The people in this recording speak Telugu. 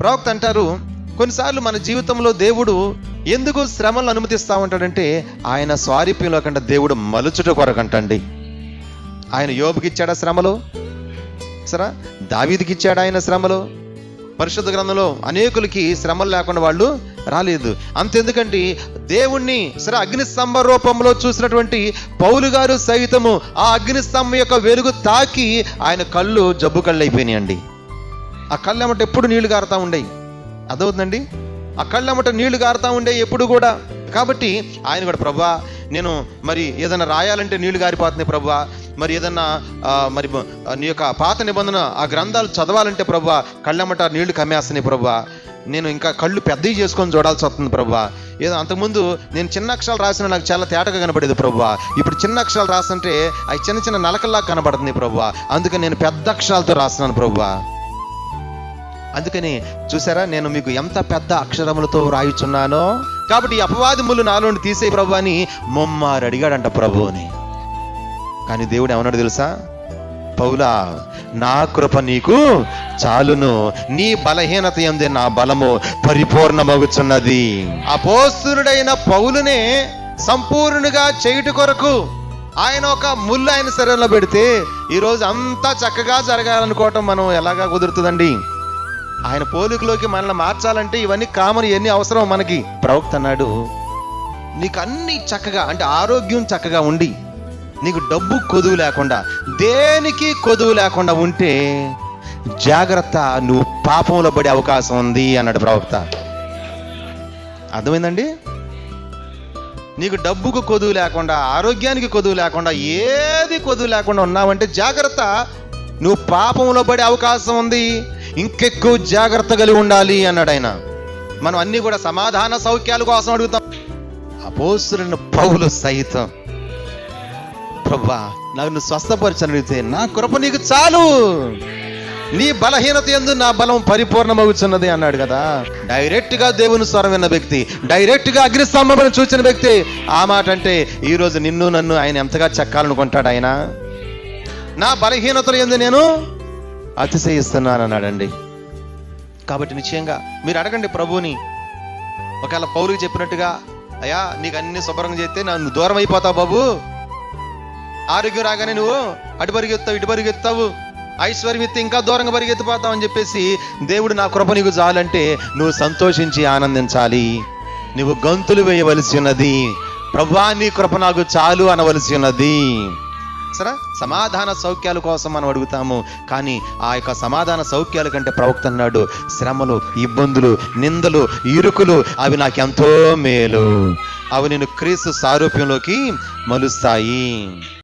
ప్రవక్త అంటారు. కొన్నిసార్లు మన జీవితంలో దేవుడు ఎందుకు శ్రమలను అనుమతిస్తా ఉంటాడంటే ఆయన స్వారీప్యంలో కంటే దేవుడు మలుచుట కొరకంటండి. ఆయన యోబుకి ఇచ్చాడా శ్రమలు? సరా? దావీదికి ఇచ్చాడు ఆయన శ్రమలు? పరిశుద్ధ గ్రంథంలో అనేకులకి శ్రమలు లేకుండా వాళ్ళు రాలేదు. అంతెందుకంటే దేవుణ్ణి సరే అగ్నిస్తంభ రూపంలో చూసినటువంటి పౌలు గారు సైతము ఆ అగ్నిస్తంభం యొక్క వెలుగు తాకి ఆయన కళ్ళు జబ్బు కళ్ళు అయిపోయినాయండి ఆ కళ్ళు ఎప్పుడు నీళ్ళు కారుతూ ఉండేవి అదవుతుందండి ఆ కళ్ళు నీళ్ళు గారుతా ఉండే ఎప్పుడు కూడా. కాబట్టి ఆయన కూడా ప్రభా నేను మరి ఏదైనా రాయాలంటే నీళ్ళు గారిపోతున్నాయి ప్రభా. మరి ఏదన్నా మరి నీ యొక్క పాత నిబంధన ఆ గ్రంథాలు చదవాలంటే ప్రభా కళ్ళమ్మట నీళ్ళు కమ్మేస్తున్నాయి ప్రభా. నేను ఇంకా కళ్ళు పెద్దవి చేసుకొని చూడాల్సి వస్తుంది ప్రభా. ఏదో అంతకుముందు నేను చిన్న అక్షరాలు రాసిన నాకు చాలా తేటగా కనపడేది ప్రభా. ఇప్పుడు చిన్న అక్షరాలు రాస్తుంటే అవి చిన్న చిన్న నలకల్లా కనబడుతుంది ప్రభా. అందుకని నేను పెద్ద అక్షరాలతో రాస్తున్నాను ప్రభా. అందుకని చూసారా నేను మీకు ఎంత పెద్ద అక్షరములతో రాయుచున్నానో కాబట్టి ఈ అపవాది ముళ్ళు తీసే ప్రభు అని మొమ్మారు అడిగాడంట ప్రభువుని కానీ దేవుడు ఏమన్నాడు తెలుసా? పౌలా నా కృప నీకు చాలును. నీ బలహీనత ఎందే నా బలము పరిపూర్ణమగుచున్నది. అపోస్తునుడైన పౌలునే సంపూర్ణుగా చేయుట కొరకు ఆయన ఒక ముళ్ళు ఆయన శరీరంలో పెడితే ఈరోజు అంతా చక్కగా జరగాలనుకోవటం మనం ఎలాగా కుదురుతుందండి? ఆయన పోలికలోకి మనల్ని మార్చాలంటే ఇవన్నీ కామన్ ఎన్ని అవసరం మనకి? ప్రవక్త అన్నాడు నీకు అన్ని చక్కగా అంటే ఆరోగ్యం చక్కగా ఉండి నీకు డబ్బు కొదువు లేకుండా దేనికి కొదువు లేకుండా ఉంటే జాగ్రత్త నువ్వు పాపంలో పడే అవకాశం ఉంది అన్నాడు ప్రవక్త. అర్థమైందండి? నీకు డబ్బుకు కొదువు లేకుండా ఆరోగ్యానికి కొదువు లేకుండా ఏది కొదువు లేకుండా ఉన్నావంటే జాగ్రత్త నువ్వు పాపంలో పడే అవకాశం ఉంది. ఇంకెక్కువ జాగ్రత్త కలిగి ఉండాలి అన్నాడు ఆయన. మనం అన్ని కూడా సమాధాన సౌఖ్యాల కోసం అడుగుతాం. అపోసులను పౌలు సైతం. ప్రభా నన్ను స్వస్థపరచని అడిగితే నా కృప నీకు చాలు. నీ బలహీనత ఎందు నా బలం పరిపూర్ణమవుతున్నది అన్నాడు కదా. డైరెక్ట్గా దేవుని స్వరం విన్న వ్యక్తి డైరెక్ట్గా అగ్నిస్తంభం చూసిన వ్యక్తి ఆ మాట అంటే ఈరోజు నిన్ను నన్ను ఆయన ఎంతగా చెక్కాలనుకుంటాడు ఆయన? నా బలహీనతలు ఎందు నేను? అతిశయిస్తున్నాను అన్నాడండి కాబట్టి నిశ్చయంగా మీరు అడగండి ప్రభువుని. ఒకవేళ పౌరుకి చెప్పినట్టుగా అయ్యా నీకు అన్ని శుభ్రంగా చేస్తే నన్ను దూరం అయిపోతావు బాబు. ఆరోగ్యం రాగానే నువ్వు అటు పరిగెత్తావు ఇటు పరిగెత్తావు ఐశ్వర్యం ఎత్తి ఇంకా దూరంగా పరిగెత్తిపోతావు అని చెప్పేసి దేవుడు నా కృప నీకు చాలంటే నువ్వు సంతోషించి ఆనందించాలి. నువ్వు గంతులు వేయవలసి ఉన్నది. ప్రభా నీ కృప నాకు చాలు అనవలసి ఉన్నది. సరే సమాధాన సౌఖ్యాల కోసం మనం అడుగుతాము. కానీ ఆ యొక్క సమాధాన సౌఖ్యాల కంటే ప్రవక్త అన్నాడు శ్రమలు ఇబ్బందులు నిందలు ఇరుకులు అవి నాకెంతో మేలు. అవి నేను క్రీస్తు సారూప్యంలోకి మలుస్తాయి.